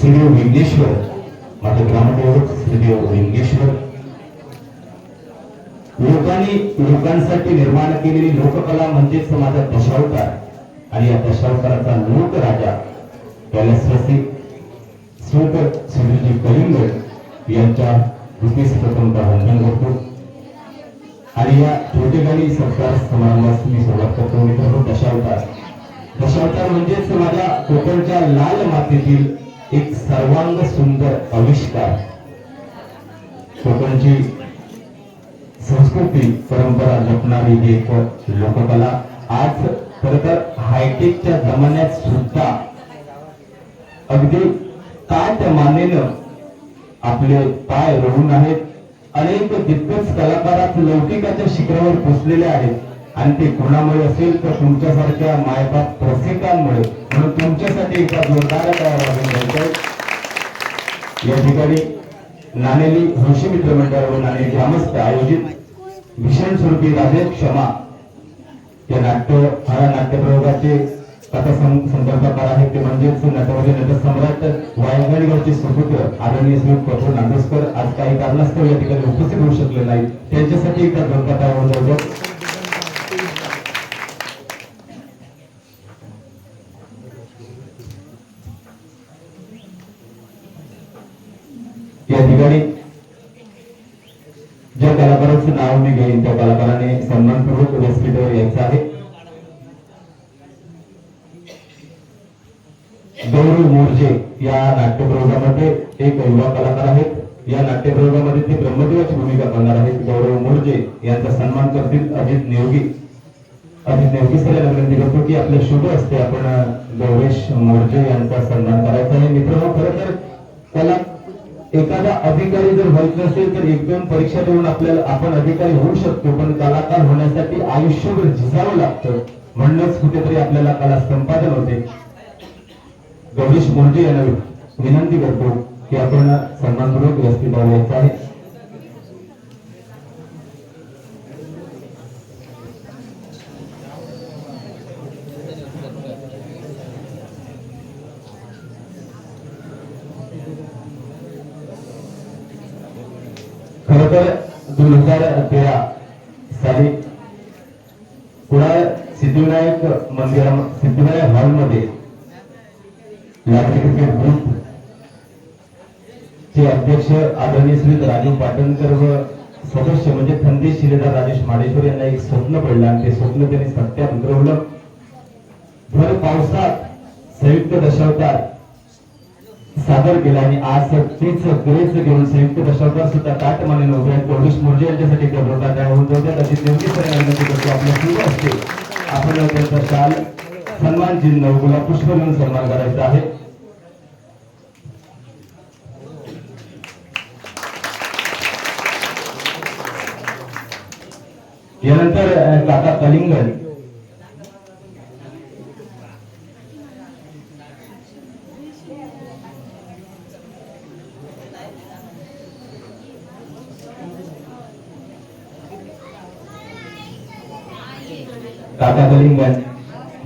श्रीदेव विघ्नेश्वर माझे ग्रामदेवक श्रीदेव विघ्नेश्वर. लोकांनी लोकांसाठी निर्माण केलेली लोककला म्हणजेच माझा दशावतार. आणि या दशावताराचा लोकराजा कैलासवासी श्रोत सुनीलजी कलिंगड यांच्या रुपीस प्रथमतः वंदन करतो. आणि या छोटेखानी सत्कार समारंभास मी सुरुवात करतो. मित्रांनो दशावतार. दशावतार म्हणजेच माझ्या कोकणच्या लाल मातीतील एक सर्वांग सुंदर आविष्कार. कोकणची संस्कृती परंपरा जपणारी ही एक लोककला. आज खर तर हायटेकच्या जमान्यात सुद्धा अगदी ताट मानेनं आपले पाय रडून आहेत. अनेक दिग्गज कलाकारात लौकिकाच्या शिखरावर पोचलेले आहेत. आणि ते कोणामुळे असेल तर तुमच्यासारख्या मायबाप रसिकांमुळे म्हणून तुमच्यासाठी एका जोरदार या ठिकाणी नाणेली हौशी मित्र मंडळ व नाणे ग्रामस्थ आयोजित भीषण स्वरूपी राजेश क्षमा या नाट्य हा नाट्यप्रयोगाचे कथा सं- आहेत ते म्हणजेच नटवादी नटसम्राट वायगडगावचे सुपुत्र आदरणीय श्री कठोर नांदोसकर आज काही कारणास्तव या ठिकाणी उपस्थित होऊ शकले नाही त्यांच्यासाठी एकदा दोन कथा होतं या ठिकाणी ज्या कलाकारांचं नाव मी घेईन त्या कलाकाराने सन्मानपूर्वक व्यासपीठावर यायचं आहे. गौरव मोर्जे या नाट्यप्रयोगामध्ये एक युवा कलाकार आहेत. या नाट्यप्रयोगामध्ये ते ब्रह्मदेवाची भूमिका करणार आहेत. गौरव मोर्जे यांचा सन्मान करतील अजित नेवगी. अजित नेवगी सर यांना विनंती करतो की आपल्या शुभ असते आपण गौरेश मोर्जे यांचा सन्मान करायचा आहे. मित्र खरं तर त्याला एखादा अधिकारी जर व्हायचं असेल तर एक दोन परीक्षा देऊन आपल्याला आपण अधिकारी होऊ शकतो पण कलाकार होण्यासाठी आयुष्यभर झिजावं लागतं. म्हणूनच कुठेतरी आपल्याला कला संपादन होते. गौरीश मोर्जे यांना विनंती करतो की आपण सन्मानपूर्वक व्यासपीठावर यायचं आहे. खर दोन हजार तेरा साली कुडाळ सिद्धिविनायक मंदिरा सिद्धिविनायक हॉलमध्ये लाटरी क्रिकेट ग्रुप चे अध्यक्ष आदरणीय श्री राजीव पाटणकर व सदस्य म्हणजे खंदेश शिलेदार राजेश माडेश्वर यांना एक स्वप्न पडलं आणि ते स्वप्न त्यांनी सत्यात उतरवलं भर पावसात संयुक्त दशावतात सादर केला आणि आज तीच ग्रेस घेऊन संयुक्त दशावतार सुद्धा ताट माने उभे आहेत. गौरीश मोर्जे यांच्यासाठी गौरवता त्या होऊन जाऊ द्या नेमकी विनंती करतो. आपल्या सुरू असते. आपण त्यांचा शाल सन्मान चिन्ह गुलाब पुष्प घेऊन सन्मान करायचा आहे. यानंतर काका कलिंगन. काका कलिंगड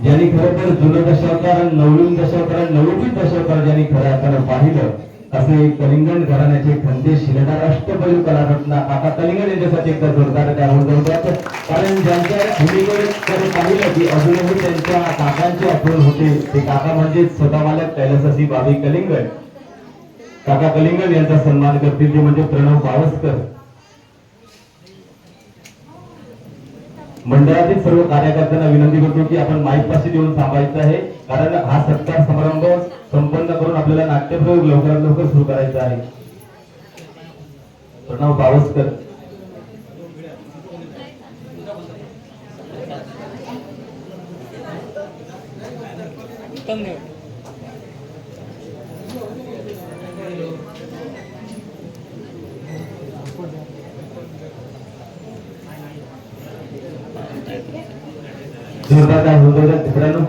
ज्यांनी खरं तर जुनं दशावतार आणि नववीन दशावतार आणि नववीन दशावतार ज्यांनी खऱ्या अर्थानं पाहिलं असे कलिंगण घराण्याचे खंदे शिलेदार अष्टपैलू कलारत्न काका कलिंगण यांच्यासाठी एकदा जोरदार त्यावर होतात कारण ज्यांच्या भूमीकडे जर पाहिलं की अजूनही त्यांच्या काकांची आठवण होते. ते काका म्हणजे स्वतः मालक कैलासाची बाबी कलिंगण काका कलिंगण यांचा सन्मान करतील ते म्हणजे प्रणव पावसकर मंडळातील सर्व कार्यकर्त्यांना विनंती करतो की आपण माईक पाशी देऊन थांबायचं आहे. कारण हा सत्कार समारंभ संपन्न करून आपल्याला नाट्यप्रयोग लवकरात लवकर सुरू करायचा आहे. प्रणव पावसकर जोरदार काय होतो मित्रांनो.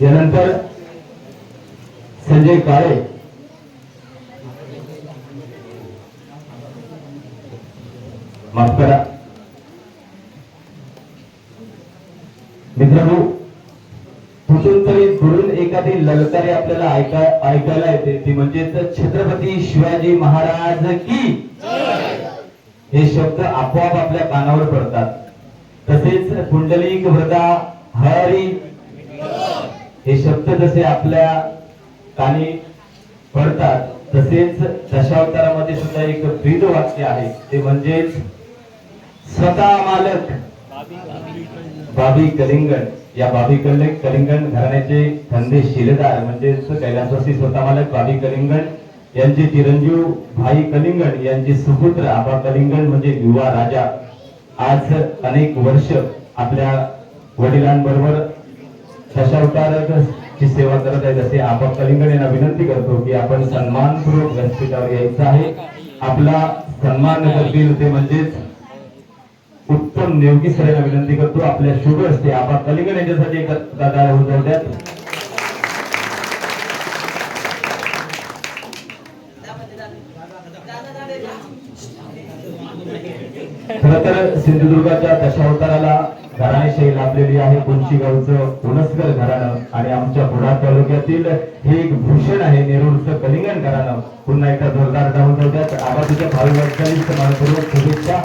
यानंतर संजय काळे. माफ करा. मित्रांनो कुठून तरी दुरून एखादी ललकारी आपल्याला ऐका ऐकायला येते. ती म्हणजे छत्रपती शिवाजी महाराज की हे शब्द आपोआप आपल्या कानावर पडतात. तसेच कुंडलिक व्रता हरी. हे शब्द जसे आपल्या कानी पडतात तसेच दशावतारामध्ये सुद्धा एक ब्रीद वाक्य आहे. ते म्हणजेच स्वतः मालक. बाबी कलिंगण. या बाबी कलिंगण घराण्याचे खंदे शिलेदार म्हणजेच कैलासवासी स्वतः मालक बाबी कलिंगण. यांचे चिरंजीव भाई कलिंगण यांचे सुपुत्र आबा कलिंगण म्हणजे युवा राजा. आज अनेक वर्ष आपल्या वडिलांबरोबर दशावतारची सेवा करत आहेत असे आबा कलिंगण यांना विनंती करतो की आपण सन्मानपूर्वक व्यासपीठावर यायचं आहे. आपला सन्मान करतील ते म्हणजेच उत्तम नेवकी सरांना विनंती करतो. आपल्या शुभ असते आबा कलिंगण यांच्यासाठी एक दादा उजवत्यात खर तर सिंधुदुर्गाच्या दशावताराला घराणेशाही लाभलेली आहे. कोणशी गावचं पुनस्कर घराणं आणि आमच्या पुढा तालुक्यातील हे एक भूषण आहे. नेरूरचं कलिंगण घराणं. पुन्हा एकदा जोरदार जाऊन ठेवतात आबा भावी वाटचालीस मनपूर्वक शुभेच्छा.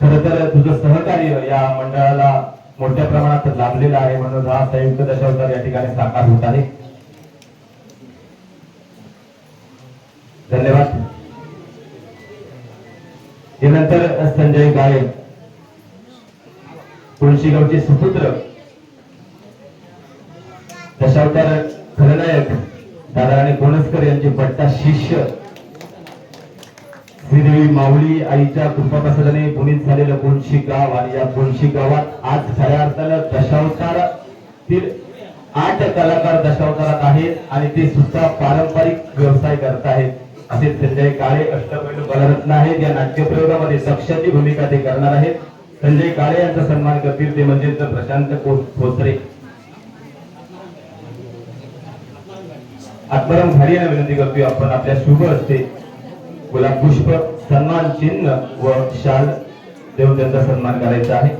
खर तर तुझं सहकार्य या मंडळाला मोठ्या प्रमाणात लाभलेलं आहे म्हणून हा संयुक्त दशावतार या ठिकाणी साकार होत आहे. धन्यवाद. यानंतर संजय गाळे तुळशीगावचे सुपुत्र दशावतार खलनायक दादाराणी कोणसकर यांचे पट्टा शिष्य श्रीदेवी माऊली आईच्या कृपाप्रसादाने पुणित झालेलं कोणशी गाव आणि या कोणशी गावात आज खऱ्या अर्थानं दशावतारातील आठ कलाकार दशावतारात आहेत आणि ते सुद्धा पारंपरिक व्यवसाय करत आहेत असे संजय काळे अष्टपैलू बलरत्न आहेत. या नाट्यप्रयोगामध्ये सक्षमची भूमिका ते करणार आहेत. संजय काळे यांचा सन्मान करतील ते म्हणजे प्रशांत खोत्रे खोसरे आत्माराम घाडी यांना विनंती करतोय आपण आपल्या शुभ असते गुलाब पुष्प सन्मान चिन्ह व शाल देऊन त्यांचा सन्मान करायचा आहे.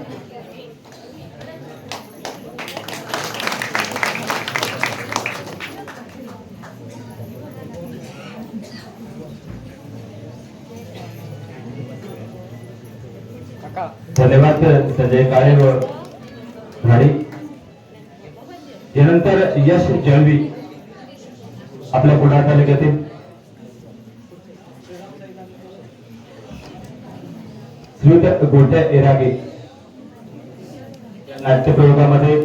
धन्यवाद संजय काळे व घाडी त्यानंतर यश जळवी आपल्या कुडाळ तालुक्यातील श्रीयुत गोट्या एरागे या नाट्यप्रयोगामध्ये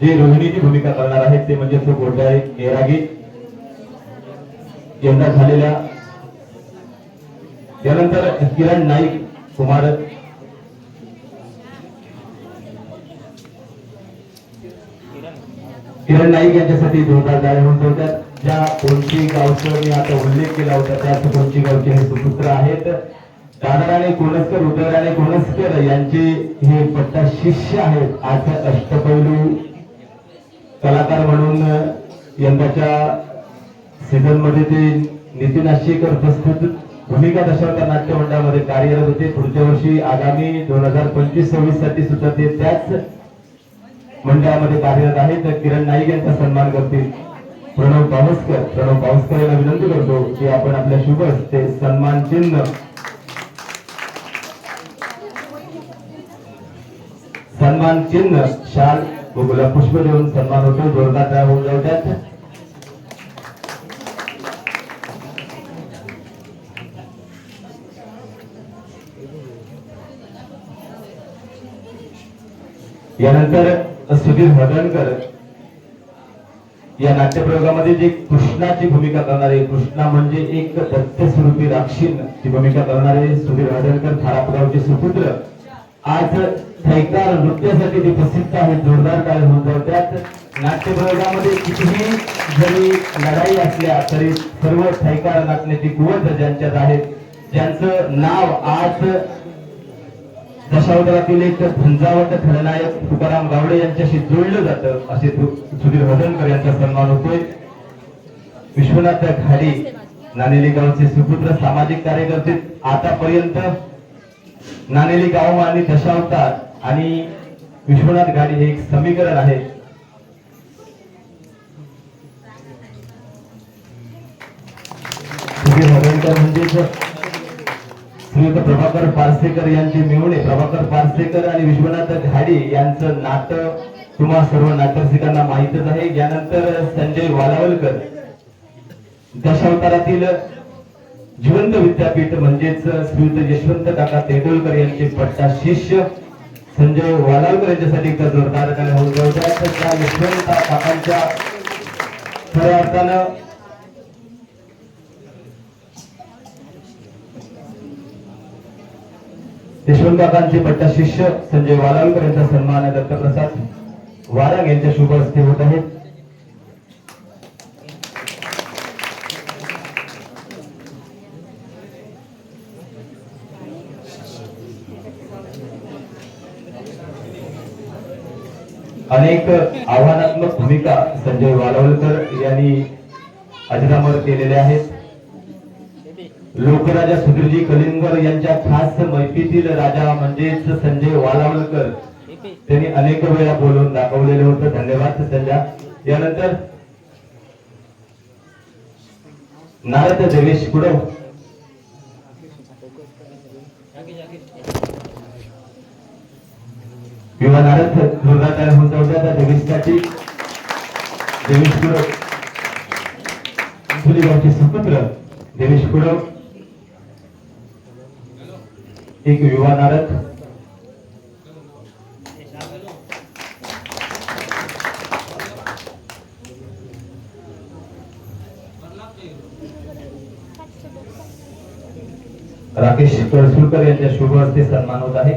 जे रोहिणीची भूमिका करणार आहेत ते म्हणजे तो गोट्या एरागे यंदा झालेल्या. त्यानंतर किरण नाईक कुमार किरण नाईक यांच्यासाठी जोरदार जाहीर होत होत्यात ज्या कोणची गावचं मी आता उल्लेख केला होता त्याच कोणची गावचे हे सुपुत्र आहेत. दादराने कोणस्कर उदयराणे कोणस्कर यांचे हे पट्टा शिष्य आहेत. आज अष्टपैलू कलाकार म्हणून यंदाच्या सीझनमध्ये ते नितीन आशेकर प्रस्तुत भूमिका दशावतार नाट्य मंडळामध्ये कार्यरत होते. पुढच्या वर्षी आगामी दोन हजार पंचवीस सव्वीससाठी सुद्धा ते त्याच मंडळामध्ये कार्यरत आहेत तर किरण नाईक यांचा सन्मान करतील. प्रणव पावसकर प्रणव पावसकर यांना विनंती करतो की आपण आपल्या शुभ ते सन्मान चिन्ह सन्मान चिन्ह शाल व गुलाब पुष्प देऊन सन्मान होतो. जोरदार तयार होऊन जाऊ त्यात यानंतर सुधीर हदणकर या नाट्यप्रयोगामध्ये जे कृष्णाची भूमिका करणारे कृष्णा म्हणजे एक दत्तस्वरूपी राक्षीन ची भूमिका करणारे सुधीर हदणकर खारापुरावचे सुपुत्र. आज थैकार नृत्यासाठी ते प्रसिद्ध आहेत जोरदार काय होत त्यात नाट्यप्रयोगामध्ये कितीही जरी लढाई असल्या तरी सर्व थैकार नाचण्याची कुवत ज्यांच्यात आहेत ज्यांचं नाव आज दशावतारातील एक झंझावत खलनायक तुकाराम गावडे यांच्याशी जोडलं जातं असे सुधीर हदनकर यांचा सन्मान होतोय. विश्वनाथ खाडी नानेली गावचे सुपुत्र सामाजिक कार्यकर्ते आतापर्यंत नाणेली गाव आणि दशावतार आणि विश्वनाथ गाडी हे एक समीकरण आहे. सुधीर हरवणकर म्हणजेच श्रीयुत प्रभाकर पारसेकर यांचे मिळवणे प्रभाकर पारसेकर आणि विश्वनाथ घाडी यांचं नातं तुम्हा सर्व नाट्यरसिकांना माहीतच आहे यानंतर संजय वालावलकर दशावतारातील जिवंत विद्यापीठ म्हणजेच श्रीयुत यशवंत काका तेंडुलकर यांचे पट्टा शिष्य संजय वालावकर यांच्यासाठी एकदा जोरदार होऊन जाऊ द्या. तर त्या यशवंत काकांच्या खऱ्या अर्थानं यशवंतकांचे पट्टा शिष्य संजय वालावकर यांचा सन्मान दत्तप्रसाद वारंग यांच्या शुभ हस्ते होत आहेत. अनेक आव्हानात्मक भूमिका संजय वालावलकर यांनी अजरामर केलेल्या आहेत. लोकराजा सुधीरजी कलिंगर यांच्या खास मैफीतील राजा म्हणजेच संजय वालावलकर. त्यांनी अनेक वेळा बोलून दाखवलेलं होतं. धन्यवाद संजय यानंतर नारद देवेश कुडव किंवा नारद दुर्गा काय होत होत्या त्या देवेशसाठी देवेश कुडव सुपुत्र देवेश कुडव एक युवा नारद राकेश कळसुलकर यांच्या शुभ हस्ते सन्मान होत आहे.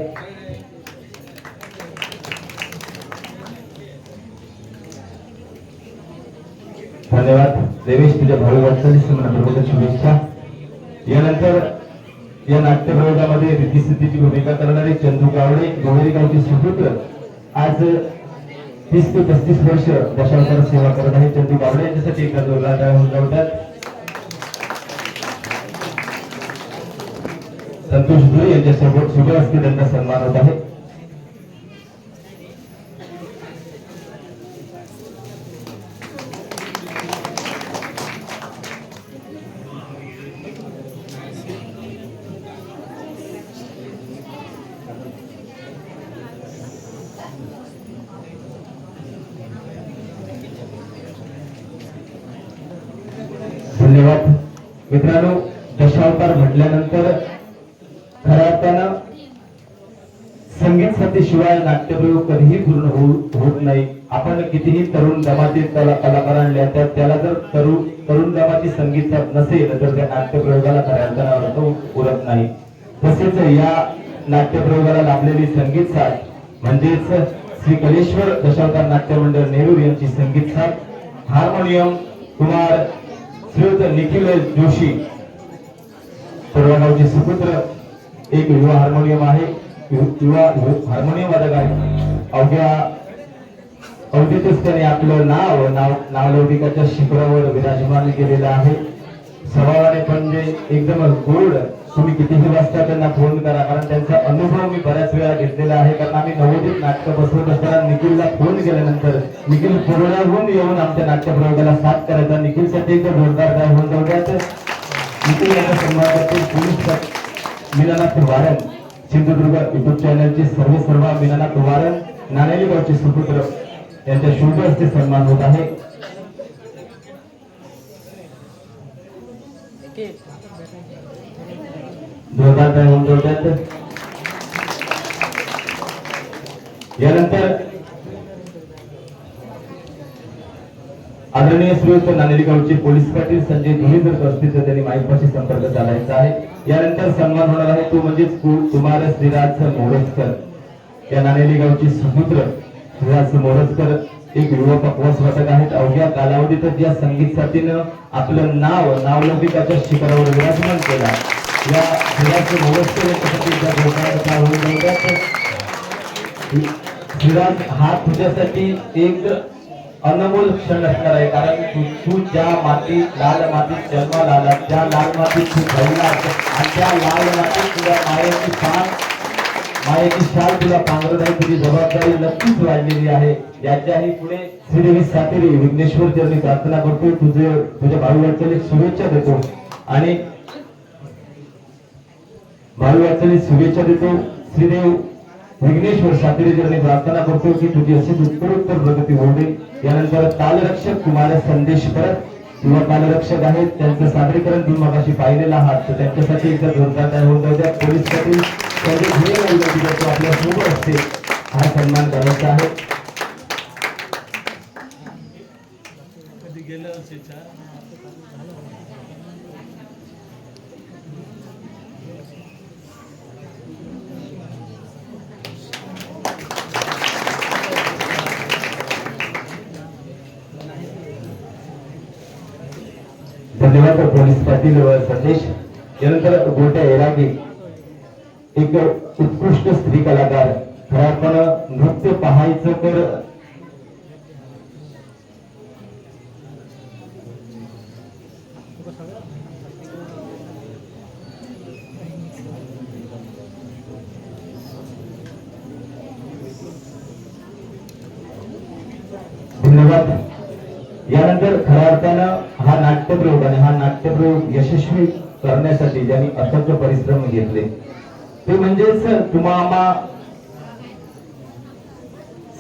धन्यवाद. देवेश तुझ्या भाऊ वाटचालीस शुभेच्छा. यानंतर या नाट्यप्रयोगामध्ये रिद्धिसिद्धीची भूमिका करणारे चंदू गावडे गोळेरी गावचे सुपुत्र आज तीस ते पस्तीस वर्ष दशावतार सेवा करत आहे चंदू गावडे यांच्यासाठी एका जोरदार होतात संतोष धुळे यांच्या सोबत असते त्यांचा सन्मान होत आहे. मित्रांनो दशावतार म्हटल्यानंतर खऱ्या अर्थानं संगीत सत्तेशिवाय नाट्यप्रयोग कधीही पूर्ण होऊ- होत नाही. आपण कितीही तरुण दमाचे कलाकार आणल्या तर त्याला जर तरुण तरुण दमाची संगीत नसेल तर त्या नाट्यप्रयोगाला खऱ्या अर्थानं उरत नाही. तसेच या नाट्यप्रयोगाला लाभलेली संगीत साथ म्हणजेच श्री कलेश्वर दशावतार नाट्य मंडळ यांची संगीत साथ हार्मोनियम कुमार श्रीयुत निखिल जोशी. सर्वगावचे सुपुत्र एक युवा हार्मोनियम आहे. युवा हार्मोनियम वादक आहे. अवघ्या अवधीतच त्याने आपलं नाव नाव नावलौकिकाच्या शिखरावर विराजमान केलेलं आहे. स्वभावाने पण जे एकदम गोड तुम्ही कितीही वाजता त्यांना फोन करा कारण त्यांचा अनुभव मी बऱ्याच वेळा घेतलेला आहे. कारण आम्ही नवोदित नाटक बसवत असताना निखिलला फोन केल्यानंतर निखिल पुरवण्याहून येऊन आमच्या नाट्य प्रयोगाला साथ करायचा. निखिलसाठी एक जोरदार काय होऊन जाऊ निखिल यांना सन्मान पोलीस मीनानाथ वारण सिंधुदुर्ग युट्यूब चॅनलचे सर्व सर्व मीनानाथ वारण नाणेली गावचे सुपुत्र यांच्या शुभ हस्ते सन्मान होत आहे. जोरदार काय होऊन जाऊ द्या यानंतर आदरणीय श्रीयुक्त नांदेडीगावचे पोलीस पाटील संजय धुळे जर असतील तर त्यांनी माईकपाशी संपर्क साधायचा आहे. यानंतर सन्मान होणार आहे तो म्हणजेच कुमार श्रीराज मोरजकर. या नांदेडी गावचे सुपुत्र श्रीराज मोरजकर एक युवक अपवास वाटत आहेत. अवघ्या कालावधीतच या संगीत साथीनं आपलं नाव नावलौकिकाच्या शिखरावर विराजमान केला या श्रीराज मोरजकर यांच्यासाठी एकदा जोरदार टाळ्या होऊन जाऊ द्या. हा तुझ्यासाठी एक अनमोल क्षण असणार आहे कारण तू तू ज्या मातीत लाल मातीत जन्माला आला त्या लाल मातीत तू घडला आणि त्या लाल मातीत तुझ्या मायाची पान मायाची शाल तुला पांघरत आहे तुझी जबाबदारी नक्कीच वाढलेली आहे. याच्याही पुढे श्रीदेवी सातेरी विघ्नेश्वर चरणी प्रार्थना करतो तुझे तुझ्या भावी वाटचालीस शुभेच्छा देतो. आणि भावी वाटचालीस शुभेच्छा देतो. श्रीदेव विघ्नेश्वर सातेरी प्रार्थना करतो की तुझी अशीच उत्तरोत्तर प्रगती होऊ यानंतर तालरक्षक कुमार संदेश परत. किंवा तालरक्षक आहेत त्यांचं सादरीकरण तुम्ही मगाशी पाहिलेलं आहात. तर त्यांच्यासाठी एकदा जोरदार तयार होत होत्या पोलीस पाटील त्यांचे आपल्यासोबत असते हा सन्मान करायचा आहे कधी गेलं असेल चार धन्यवाद पोलीस पाटील व संदेश यानंतर गोट्या एरागी एक उत्कृष्ट स्त्री कलाकार खऱ्या नृत्य पाहायचं तर धन्यवाद यानंतर खऱ्या अर्थानं हा नाट्यप्रयोग आणि हा नाट्यप्रयोग यशस्वी म्हणजे ज्यांनी परिश्रम घेतले. ते म्हणजेच तुम्हा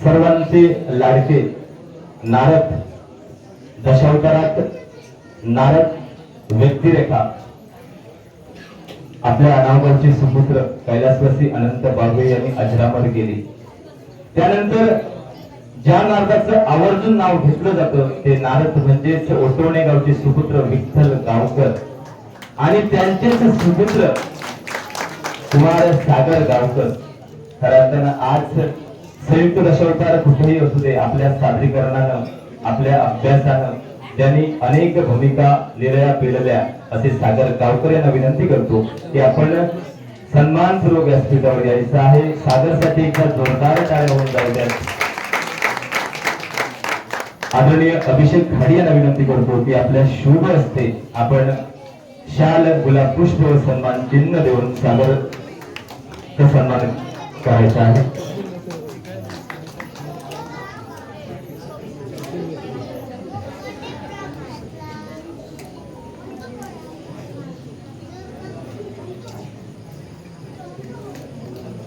सर्वांचे लाडके नारद दशावतारात नारद व्यक्तिरेखा. आपल्या अनावरचे सुपुत्र कैलासवासी अनंत बागवे यांनी अजरामर केली. त्यानंतर ज्या नारदाचं आवर्जून नाव घेतलं जातं ते नारद म्हणजेच ओटवणे गावचे सुपुत्र विठ्ठल गावकर. आणि त्यांचेच सुपुत्र कुमार सागर गावकर. खरं आज संयुक्त दशावतार कुठेही असू दे आपल्या सादरीकरणानं आपल्या अभ्यासानं त्यांनी अनेक भूमिका लिहिल्या पेलल्या असे सागर गावकर यांना विनंती करतो की आपण सन्मानपूर्वक व्यासपीठावर यायचं आहे. सागरसाठी एकदा जोरदार टाळ्या होऊन जाऊ द्या. आदरणीय अभिषेक खाडी यांना विनंती करतो की आपल्या शुभ असते आपण शाल गुलाब पुष्प व सन्मान चिन्ह देऊन सागर सन्मान करायचा आहे.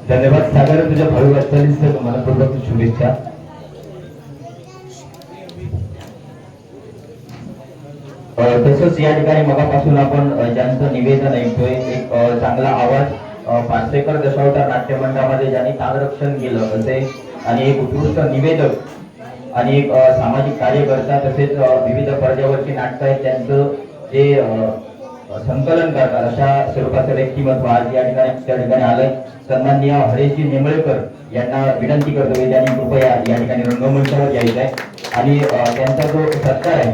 धन्यवाद. सागर तुझ्या भावी वाटचालीस मनपूर्वक शुभेच्छा. तसंच या ठिकाणी मगापासून आपण ज्यांचं निवेदन ऐकतोय एक चांगला आवाज अ, दशावतार नाट्यमंडळामध्ये ज्यांनी तालरक्षण केलं असे आणि एक उत्कृष्ट निवेदक आणि एक सामाजिक कार्यकर्ता तसेच विविध पर्यावरची नाटकं आहेत त्यांचं जे संकलन करतात अशा स्वरूपाचं व्यक्तिमत्व आज या ठिकाणी त्या ठिकाणी आलंय सन्माननीय हरेशजी निंबळेकर यांना विनंती करतो की त्यांनी कृपया या ठिकाणी रंगमंचावर यायचं आहे आणि त्यांचा जो सत्कार आहे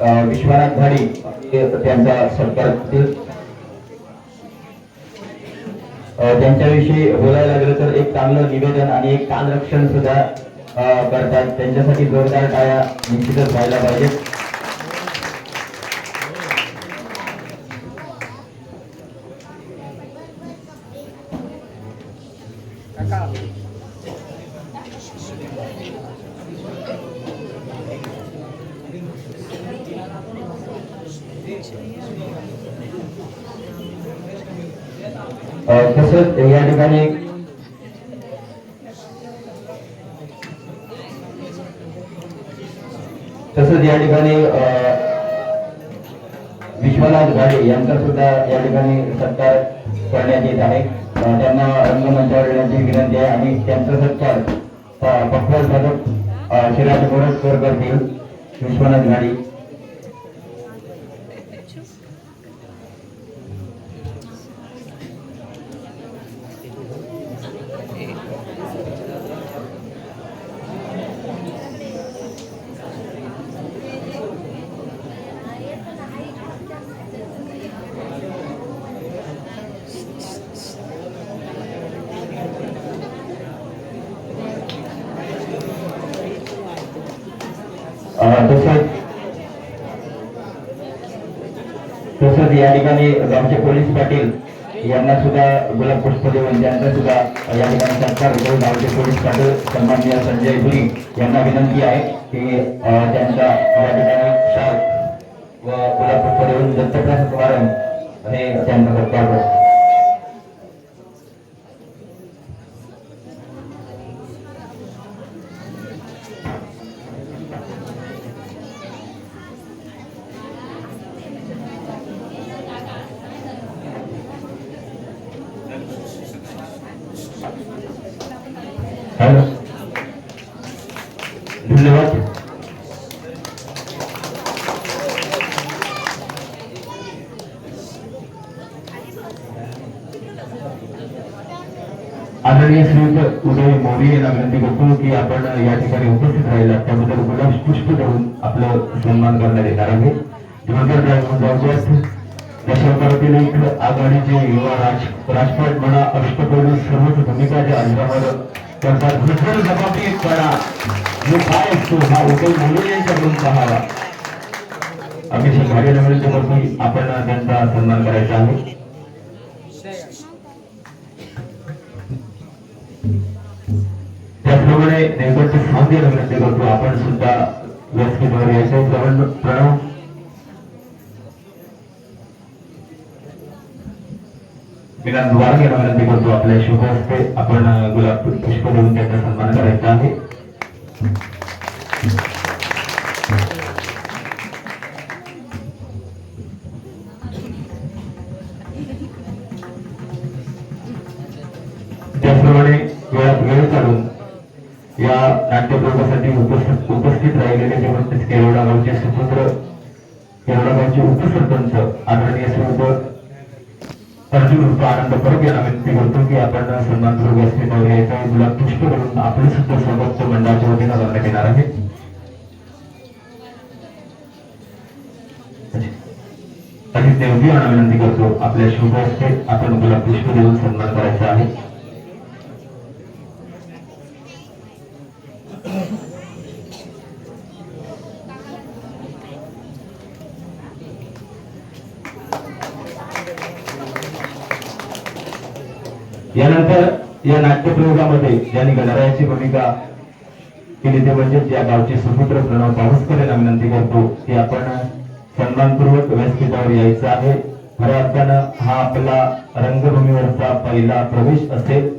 विश्वनाथ घाडी त्यांचा सत्कार करतील त्यांच्याविषयी बोलायला लागलं तर एक चांगलं निवेदन आणि एक कानरक्षण सुद्धा करतात. त्यांच्यासाठी जोरदार टाळ्या निश्चितच व्हायला पाहिजेत. रंगमंचावर येण्याची विनंती आहे आणि त्यांचा सत्कार पप्पा साधक श्रीराज गोरखकर करतील विश्वनाथ घाडी या ठिकाणी आमचे पोलीस पाटील यांना सुद्धा गुलाब पुष्प देऊन त्यांचा सुद्धा या ठिकाणी सत्कार होतो गावचे पोलीस पाटील सन्माननीय संजय धुरी यांना विनंती आहे की त्यांच्या त्यांचा या ठिकाणी शाल व गुलाब पुष्प देऊन दत्तप्रसाद वारण हे त्यांचा सत्कार करतो निर्माण सन्मान करण्यात येणार आहे दिवंगत राजमोहन जाऊयात एक आघाडीचे युवा राज राजपाट म्हणा अष्टपैलू सर्वच भूमिका ज्या अंगावर करतात भरपूर जबाबदारीपणा जो काय असतो हा उदय मोदी यांच्याकडून पाहावा. अभिषेक भागे विनंती करतो आपण त्यांचा सन्मान करायचा आहे. त्याचप्रमाणे नैवेद्य सांगते विनंती करतो आपण सुद्धा व्यासपीठावर यायचं प्रणव प्रणव विनंती करतो आपल्या शुभ हस्ते आपण गुलाब पुष्प देऊन त्यांचा सन्मान करायचा आहे त्याचप्रमाणे वेळात वेळ काढून या नाट्यप्रयोगासाठी उपस्थित गावचे सुपुत्र केरळा गावचे उपसरपंच आदरणीय श्रीयुत अर्जुन उर्फ आनंद परब यांना विनंती करतो की आपण सन्मान सन्मानपूर्वक असते यायचा गुलाब पुष्प करून आपले सुद्धा सर्वोच्च मंडळाच्या वतीनं करण्यात येणार आहे. अजित देवजी यांना विनंती करतो आपल्या शुभ असते आपण गुलाब पुष्प देऊन सन्मान करायचा आहे. यानंतर या नाट्यप्रयोगामध्ये ज्यांनी गणरायाची भूमिका केली ते म्हणजे या गावचे सुपुत्र प्रणव पाऊसकर यांना विनंती करतो की आपण सन्मानपूर्वक व्यासपीठावर यायचं आहे. खऱ्या अर्थानं हा आपला रंगभूमीवरचा पहिला प्रवेश असेल.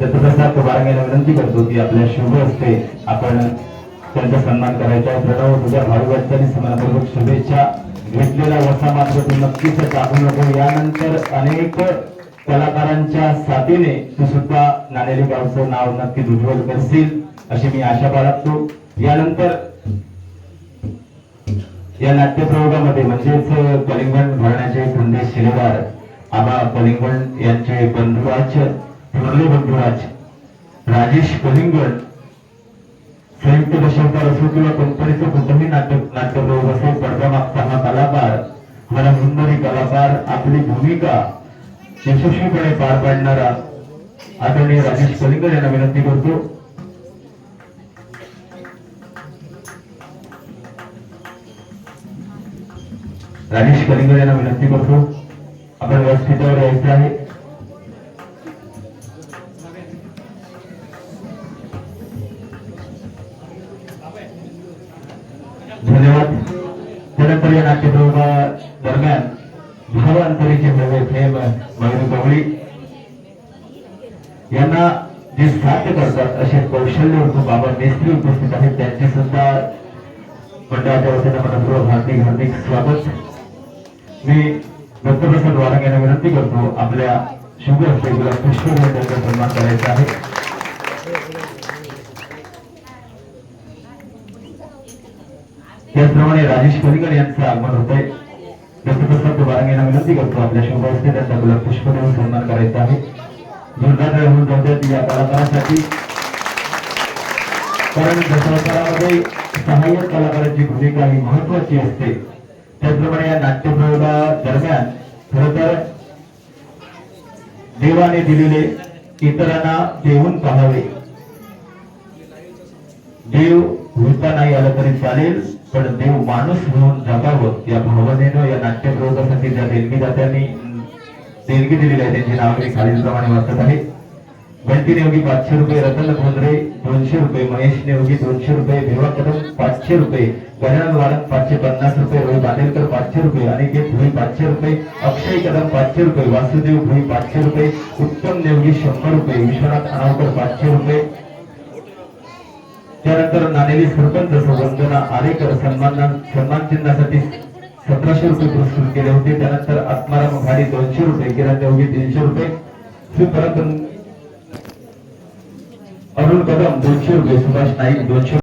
छत्रप्रसाद होऊन यांना विनंती करतो की आपल्या शुभ हस्ते आपण त्यांचा सन्मान करायचा आहे. प्रणव तुझ्या भाविकांनी वाटचाली शुभेच्छा घेतलेला वसा मात्र तू नक्कीच टाकू नको. यानंतर अनेक कलाकारांच्या साथीने तू सुद्धा नाणेली गावचं नाव नक्कीच उज्ज्वल करशील अशी मी आशा बाळगतो. यानंतर या नाट्यप्रयोगामध्ये म्हणजेच कलिंगण घराण्याचे खंदेश शिलेदार आबा कलिंगण यांचे बंधुराज थोरले बंधुराज राजेश कलिंगण संयुक्त दशावतार असो किंवा कंपनीचं कुठंही नाटक नाट्यप्रयोग असो पडद्यामागचा हा कलाकार मला सुंदरी कलाकार आपली भूमिका यशस्वीपणे पार पाडणारा आदरणीय राजेश कलिंगर यांना विनंती करतो. राजेश कलिंगर यांना विनंती करतो. आपण व्यासपीठावर यायचं आहे. धन्यवाद. त्यानंतर या नाट्यप्रयोगा दरम्यान भावांतरीचे नवे प्रेम मयूर गवळी यांना जे साध्य करतात असे कौशल्य उर्फ बाबा मेस्त्री उपस्थित आहेत त्यांचे सुद्धा मंडळाच्या वतीनं मनपूर्वक हार्दिक हार्दिक स्वागत. मी दत्तप्रसाद वारंग यांना विनंती करतो आपल्या शुभ हस्ते गुलाब पुष्प त्यांचा सन्मान करायचा आहे. त्याचप्रमाणे राजेश पलीकर यांचं आगमन होत आहे दत्तप्रसाद वारंग यांना विनंती करतो आपल्या शुभ त्यांचा गुलाब पुष्प देऊन सन्मान करायचा आहे. जोरदार होऊन जातात या कलाकारासाठी. कारण दशावतारामध्ये सहाय्यक कलाकाराची भूमिका ही महत्वाची असते. त्याचप्रमाणे या नाट्यप्रयोगा दरम्यान खर तर देवाने दिलेले इतरांना देऊन पाहावे. देव होता नाही आलं तरी चालेल. पण देव माणूस म्हणून जगावं या भावनेनं या नाट्यप्रयोगासाठी ज्या देणगीदात्यांनी देणगी दिलेली आहे त्यांची नाव मी खालीलप्रमाणे वाचत आहे. बंटी नेवगी पाचशे रुपये रतन भोंद्रे दोनशे रुपये महेश नेवगी दोनशे रुपये भेवा कदम पाचशे रुपये गजानन वारक पाचशे पन्नास रुपये रोहित बांदेलकर पाचशे रुपये अनिकेत भुई पाचशे रुपये अक्षय कदम पाचशे रुपये वासुदेव भुई पाचशे रुपये उत्तम नेवगी शंभर रुपये विश्वनाथ अनावकर पाचशे रुपये त्यानंतर नाणेली सरपंच वंदना आरेकर सन्मान सन्मान चिन्हासाठी सतराशे रुपये पुरस्कृत केले होते. त्यानंतर आत्माराम घाडी दोनशे रुपये किरण देवगी तीनशे रुपये श्री परत अरुण कदम दोनशे रुपये सुभाष नाईक दोनशे